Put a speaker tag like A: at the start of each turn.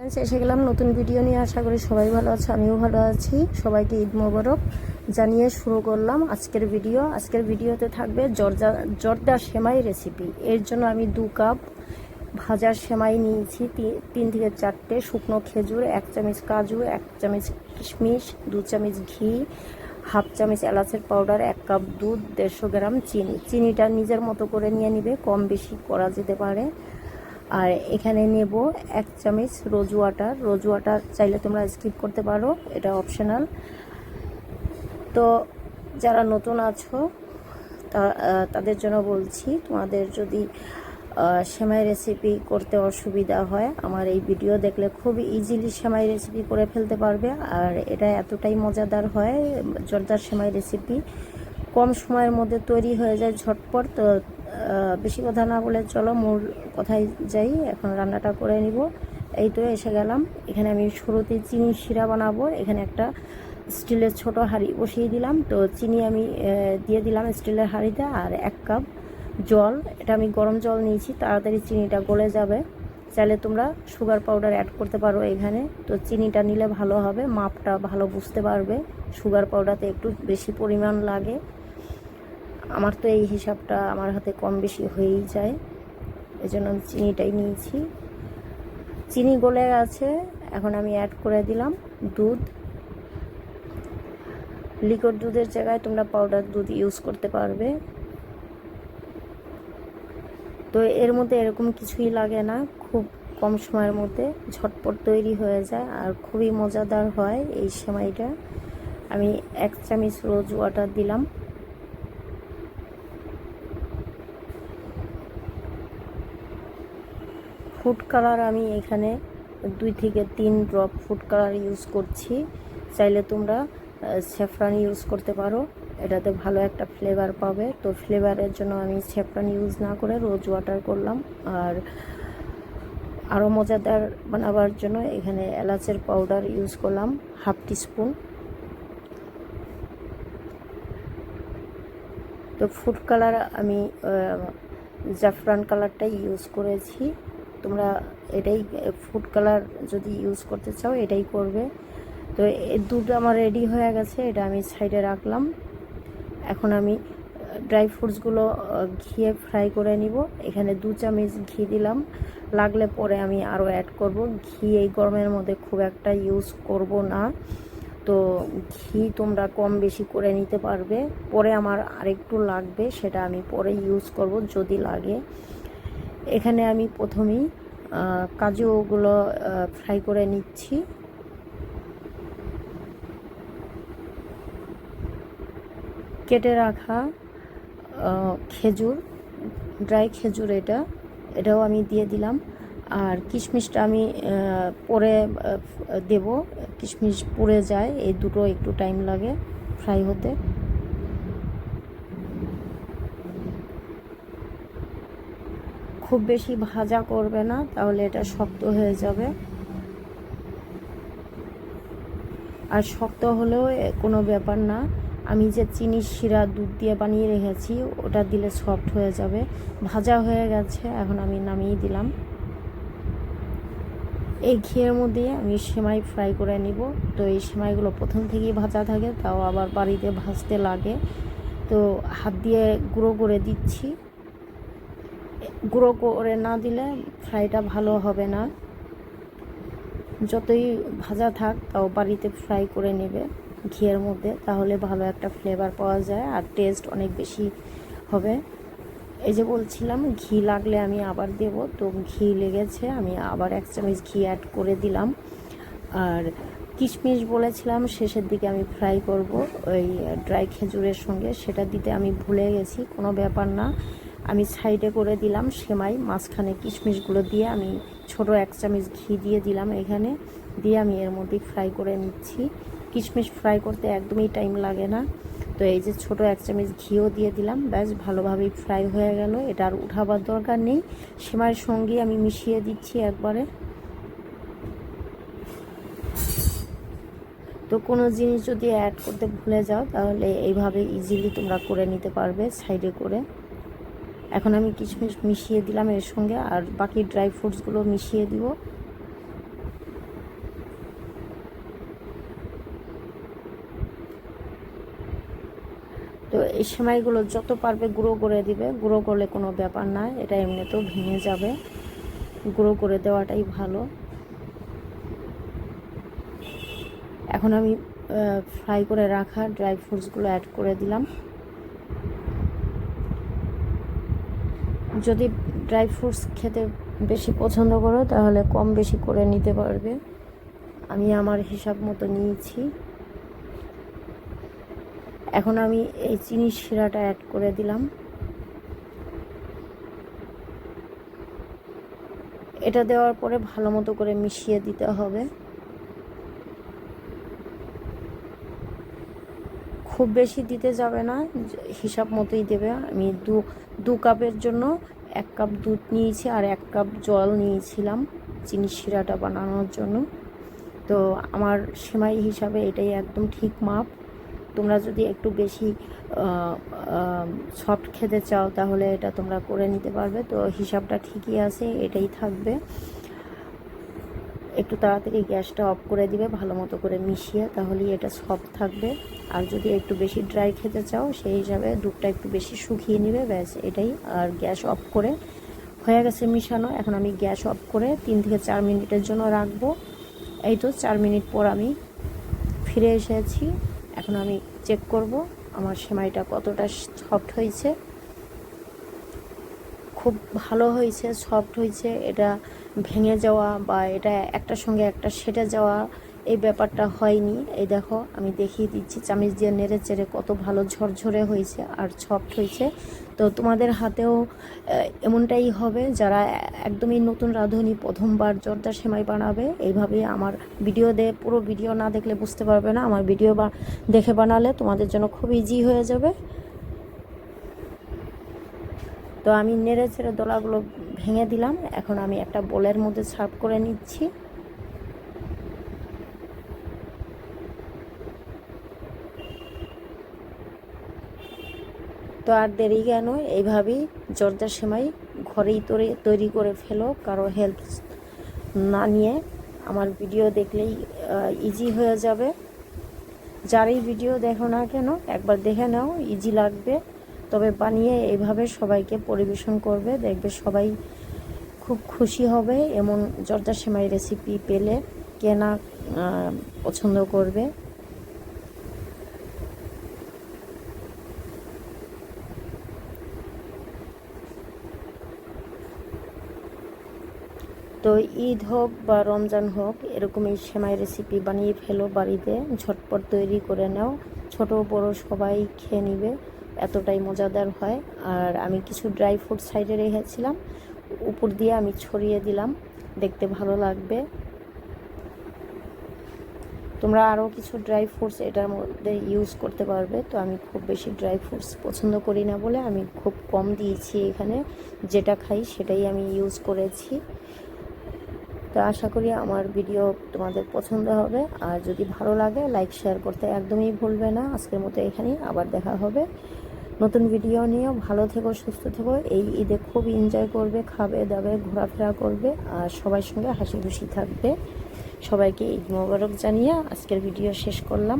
A: এসে গেলাম নতুন ভিডিও নিয়ে। আশা করি সবাই ভালো আছে, আমিও ভালো আছি। সবাইকে ঈদ মোবারক জানিয়ে শুরু করলাম আজকের ভিডিও আজকের ভিডিওতে থাকবে জর্দা জর্দা সেমাই রেসিপি এর জন্য আমি দু কাপ ভাজার সেমাই নিয়েছি তিন থেকে চারটে শুকনো খেজুর, এক চামচ কাজু, এক চামচ কিশমিশ, দু চামচ ঘি, হাফ চামচ এলাচের পাউডার এক কাপ দুধ, দেড়শো গ্রাম চিনি। চিনিটা নিজের মতো করে নিয়ে নিবে, কম বেশি করা যেতে পারে। আর এখানে নেব এক চামচ রোজ ওয়াটার রোজ ওয়াটার চাইলে তোমরা স্কিপ করতে পারো, এটা অপশনাল তো যারা নতুন আছো তাদের জন্য বলছি, তোমাদের যদি সেমাই রেসিপি করতে অসুবিধা হয়, আমার এই ভিডিও দেখলে খুব ইজিলি সেমাই রেসিপি করে ফেলতে পারবে। আর এটা এতটাই মজাদার হয়, জর্দার সেমাই রেসিপি কম সময়ের মধ্যে তৈরি হয়ে যায় ঝটপট, তো বেশি কথা না বলে চলো মূল কথায় যাই, এখন রান্নাটা করে নিব। এই তো এসে গেলাম। এখানে আমি শুরুতে চিনি শিরা বানাবো। এখানে একটা স্টিলের ছোট হাঁড়ি বসিয়ে দিলাম। তো চিনি আমি দিয়ে দিলাম স্টিলের হাঁড়িতে আর এক কাপ জল। এটা আমি গরম জল নিয়েছি, তাড়াতাড়ি চিনিটা গলে যাবে। চাইলে তোমরা সুগার পাউডার অ্যাড করতে পারো এখানে। তো চিনিটা নিলে ভালো হবে, মাপটা ভালো বুঝতে পারবে। সুগার পাউডারতে একটু বেশি পরিমাণ লাগে। আমার তো এই হিসাবটা আমার হাতে কম বেশি হয়েই যায়। এই জন্য আমি চিনিটাই নিয়েছি। চিনি গলে গেছে, এখন আমি অ্যাড করে দিলাম দুধ। লিকুইড দুধের জায়গায় তোমরা পাউডার দুধ ইউজ করতে পারবে। তো এর মধ্যে এরকম কিছুই লাগে না, খুব কম সময়ের মধ্যে ঝটপট তৈরি হয়ে যায় আর খুবই মজাদার হয় এই সেমাইটা আমি এক চামচ রোজ ওয়াটার দিলাম। ফুড কালার আমি এখানে দুই থেকে তিন ড্রপ ফুড কালার ইউজ করছি। চাইলে তোমরা স্যাফরান ইউজ করতে পারো। এটাতে ভালো একটা ফ্লেভার পাবে। তো ফ্লেভারের জন্য আমি স্যাফরান ইউজ না করে রোজ ওয়াটার করলাম। আর আরও মজাদার বানাবার জন্য এখানে এলাচের পাউডার ইউজ করলাম হাফ টিস্পুন তো ফুড কালার আমি জাফরান কালারটাই ইউজ করেছি। তোমরা এটাই ফুড কালার যদি ইউজ করতে চাও, এটাই করবে। তো দুধ আমার রেডি হয়ে গেছে, এটা আমি সাইডে রাখলাম। এখন আমি ড্রাই ফ্রুটসগুলো ঘিয়ে ফ্রাই করে নিব। এখানে দু চামচ ঘি দিলাম। লাগলে পরে আমি আরও অ্যাড করব। ঘি এই গরমের মধ্যে খুব একটা ইউজ করব না। তো ঘি তোমরা কম বেশি করে নিতে পারবে। পরে আমার আরেকটু লাগবে, সেটা আমি পরে ইউজ করব, যদি লাগে। এখানে আমি প্রথমেই কাজুগুলো ফ্রাই করে নিচ্ছি। কেটে রাখা খেজুর, ড্রাই খেজুর এটা, এটাও আমি দিয়ে দিলাম। আর কিশমিশটা আমি পরে দেব। কিশমিশ পুড়ে যায়, এই দুটো একটু টাইম লাগে ফ্রাই হতে। খুব বেশি ভাজা করবে না, তাহলে এটা শক্ত হয়ে যাবে। আর শক্ত হলেও কোনো ব্যাপার না। আমি যে চিনি শিরা দুধ দিয়ে বানিয়ে রেখেছি, ওটা দিলে সফট হয়ে যাবে। ভাজা হয়ে গেছে, এখন আমি নামিয়ে দিলাম। এই ঘিয়ের মধ্যে আমি সেমাই ফ্রাই করে নিব। তো এই সেমাইগুলো প্রথম থেকেই ভাজা থাকে, তাও আবার বাড়িতে ভাজতে লাগে। তো হাত দিয়ে গুঁড়ো করে দিচ্ছি। গুঁড়ো করে না দিলে ফ্রাইটা ভালো হবে না। যতই ভাজা থাক, তাও বাড়িতে ফ্রাই করে নেবে ঘিয়ের মধ্যে, তাহলে ভালো একটা ফ্লেভার পাওয়া যায় আর টেস্ট অনেক বেশি হবে। এই যে বলছিলাম, ঘি লাগলে আমি আবার দেব, তো ঘি লেগেছে, আমি আবার এক চামচ ঘি অ্যাড করে দিলাম। আর কিশমিশ বলেছিলাম, শেষের দিকে আমি ফ্রাই করব, ওই ড্রাই খেজুরের সঙ্গে, সেটা দিতে আমি ভুলে গেছি, কোনো ব্যাপার না। আমি সাইডে করে দিলাম সেমাই, মাঝখানে কিশমিশগুলো দিয়ে আমি ছোট এক চামচ ঘি দিয়ে দিলাম এখানে। দিয়ে আমি এর মধ্যে ফ্রাই করে নিচ্ছি। কিশমিশ ফ্রাই করতে একদমই টাইম লাগে না। তো এই যে ছোট এক চামচ ঘিও দিয়ে দিলাম। ব্যাস, ভালোভাবেই ফ্রাই হয়ে গেল। এটা আর উঠাবার দরকার নেই। সেমাইয়ের সঙ্গে আমি মিশিয়ে দিচ্ছি একবারে। তো কোনো জিনিস যদি অ্যাড করতে ভুলে যাও, তাহলে এইভাবে ইজিলি তোমরা করে নিতে পারবে সাইডে করে। এখন আমি কিশমিশ মিশিয়ে দিলাম এর সঙ্গে, আর বাকি ড্রাই ফ্রুটসগুলো মিশিয়ে দিব। তো এই সেমাইগুলো যত পারবে গুঁড়ো করে দিবে। গুঁড়ো করলে কোনো ব্যাপার না, এটা এমনিতেও ভেঙে যাবে। গুঁড়ো করে দেওয়াটাই ভালো। এখন আমি ফ্রাই করে রাখা ড্রাই ফ্রুটসগুলো অ্যাড করে দিলাম। যদি ড্রাই ফ্রুটস খেতে বেশি পছন্দ করো, তাহলে কম বেশি করে নিতে পারবে। আমি আমার হিসাব মতো নিয়েছি। এখন আমি এই চিনি শিরাটা অ্যাড করে দিলাম। এটা দেওয়ার পরে ভালো মতো করে মিশিয়ে দিতে হবে। খুব বেশি দিতে যাবে না হিসাব মতোই দেবে। আমি দু দু কাপের জন্য এক কাপ দুধ নিয়েছি আর এক কাপ জল নিয়েছিলাম চিনি শিরাটা বানানোর জন্য। তো আমার সেমাই হিসাবে এটাই একদম ঠিক মাপ। তোমরা যদি একটু বেশি সফট খেতে চাও তাহলে এটা তোমরা করে নিতে পারবে। তো হিসাবটা ঠিকই আছে, এটাই থাকবে। একটু তাড়াতাড়ি গ্যাসটা অফ করে দিবে, ভালো মতো করে মিশিয়ে, তাহলেই এটা সফট থাকবে। আর যদি একটু বেশি ড্রাই খেতে চাও, সেই হিসাবে দুধটা একটু বেশি শুকিয়ে নিবে, ব্যাস, এটাই। আর গ্যাস অফ করে হয়ে গেছে মিশানো। এখন আমি গ্যাস অফ করে তিন থেকে চার মিনিটের জন্য রাখব। এই তো চার মিনিট পর আমি ফিরে এসেছি। এখন আমি চেক করব আমার সেমাইটা কতটা সফট হয়েছে। খুব ভালো হয়েছে, সফট হয়েছে। এটা ভেঙে যাওয়া বা এটা একটার সঙ্গে একটা সেটে যাওয়া এই ব্যাপারটা হয়নি। এই দেখো, আমি দেখিয়ে দিচ্ছি চামিচ দিয়ে নেড়ে চেড়ে কত ভালো ঝরঝরে হয়েছে আর সফট হয়েছে। তো তোমাদের হাতেও এমনটাই হবে যারা একদমই নতুন রাঁধুনি প্রথমবার জর্দা সেমাই বানাবে এইভাবে আমার ভিডিও দে, পুরো ভিডিও না দেখলে বুঝতে পারবে না। আমার ভিডিও বা দেখে বানালে তোমাদের জন্য খুব ইজি হয়ে যাবে। তো আমি নেড়ে চেড়ে দোলাগুলো ভেঙে দিলাম। এখন আমি একটা বোলের মধ্যে সার্ভ করে নিচ্ছি। তো আর দেরি কেন? এইভাবেই জর্দা সেমাই ঘরেই তৈরি তৈরি করে ফেলো, কারও হেল্প না নিয়ে। আমার ভিডিও দেখলেই ইজি হয়ে যাবে। যারই ভিডিও দেখো না কেন, একবার দেখে নাও ইজি লাগবে। তবে বানিয়ে এইভাবে সবাইকে পরিবেশন করবে, দেখবে সবাই খুব খুশি হবে এমন জর্দা সেমাই রেসিপি পেলে কেনা পছন্দ করবে। তো ঈদ হোক বা রমজান হোক এরকম এই সেমাই রেসিপি বানিয়ে ফেলো বাড়িতে, ঝটপট তৈরি করে নাও, ছোট বড় সবাই খেয়ে নিবে। এতটাই মজাদার হয়। আর আমি কিছু ড্রাই ফ্রুট সাইডে রেখেছিলাম। উপর দিয়ে আমি ছড়িয়ে দিলাম। দেখতে ভালো লাগবে। তোমরা আরও কিছু ড্রাই ফ্রুটস এটার মধ্যে ইউজ করতে পারবে। তো আমি খুব বেশি ড্রাই ফ্রুটস পছন্দ করি না বলে আমি খুব কম দিয়েছি এখানে। যেটা খাই সেটাই আমি ইউজ করেছি। তো আশা করি আমার ভিডিও তোমাদের পছন্দ হবে। আর যদি ভালো লাগে লাইক শেয়ার করতে একদমই ভুলবে না। আজকের মতো এখানেই আবার দেখা হবে। নতুন ভিডিও নিয়েও ভালো থেকো, সুস্থ থেকো। এই ঈদে খুব এনজয় করবে, খাবে, দাবে, ঘোরাফেরা করবে আর সবাই সঙ্গে হাসি খুশি থাকবে। সবাইকে ঈদ মোবারক জানিয়ে আজকের ভিডিও শেষ করলাম।